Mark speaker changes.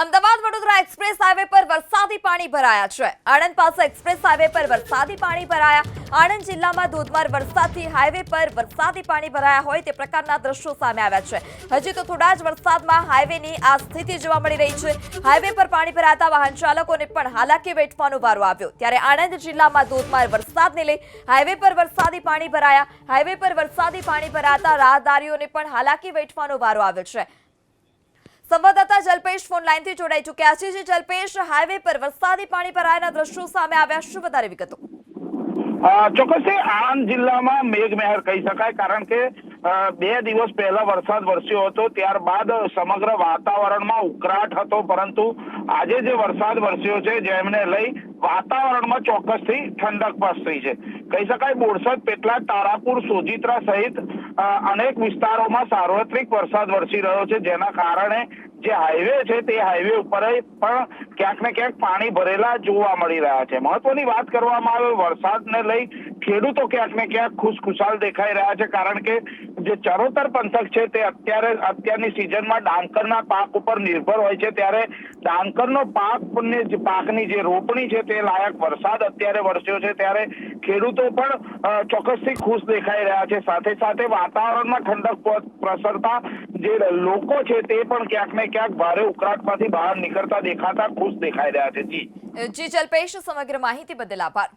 Speaker 1: Ahmedabad Vadodara express highway પર વરસાદી પાણી ભરાયા છે. આણંદ પાસે એક્સપ્રેસ હાઈવે પર વરસાદી પાણી ભરાયા. આણંદ જિલ્લામાં ધોધમાર વરસાદથી હાઈવે પર વરસાદી પાણી ભરાયા હોય તે પ્રકારના દ્રશ્યો સામે આવ્યા છે. હજી તો થોડા જ વરસાદમાં હાઈવેની આ સ્થિતિ જોવા મળી રહી છે. હાઈવે પર પાણી ભરાતા વાહન ચાલકોને પણ હાલાકી વેઠવાનો વારો આવ્યો. ત્યારે આણંદ જિલ્લામાં ધોધમાર વરસાદને લઈ હાઈવે પર વરસાદી પાણી ભરાયા. હાઈવે પર વરસાદી પાણી ભરાતા રાહદારીઓને પણ હાલાકી વેઠવાનો વારો આવ્યો છે. સંવાદદાતા જલ્પેશ ફોન લાઈનથી જોડાઈ ચૂક્યા છે. જે જલ્પેશ હાઈવે પર વરસાદી પાણી ભરાયાના દ્રશ્યો સામે આવ્યા. શું વધારે વિગતો?
Speaker 2: ચોક્કસ આણંદ જિલ્લામાં મેઘમહેર કહી શકાય, કારણ કે બે દિવસ પહેલા વરસાદ વરસ્યો હતો. ત્યારબાદ સમગ્ર વાતાવરણમાં ઉકળાટ હતો, પરંતુ આજે જે વરસાદ વરસ્યો છે, જેમને લઈ વાતાવરણમાં ચોક્કસથી ઠંડક પસરી છે. કહી શકાય, બોરસદ, પેટલા, તારાપુર, સોજિત્રા સહિત અનેક વિસ્તારોમાં સાર્વત્રિક વરસાદ વરસી રહ્યો છે. જેના કારણે જે હાઈવે છે તે હાઈવે ઉપર પણ ક્યાંક ને ક્યાંક પાણી ભરેલા જોવા મળી રહ્યા છે. મહત્વની વાત કરવામાં આવે વરસાદને લઈ ખેડૂતો ક્યાંક ને ક્યાંક ખુશખુશાલ દેખાઈ રહ્યા છે, કારણ કે જે ચરોતર પંથક છે તે અત્યારે અત્યારની સિઝનમાં ડાંકરના પાક ઉપર નિર્ભર હોય છે. ત્યારે ડાંકરનો પાક પાકની જે રોપણી છે તે લાયક વરસાદ અત્યારે વરસ્યો છે. ત્યારે ખેડૂતો પણ ચોક્કસથી ખુશ દેખાઈ રહ્યા છે. સાથે સાથે વાતાવરણમાં ઠંડક પ્રસરતા જે લોકો છે તે પણ ક્યાંક ને ક્યાંક ભારે ઉકળાટમાંથી બહાર નીકળતા દેખાતા ખુશ દેખાઈ રહ્યા છે. જી.
Speaker 1: જી જલ્પેશ, સમગ્ર માહિતી બદલ આભાર.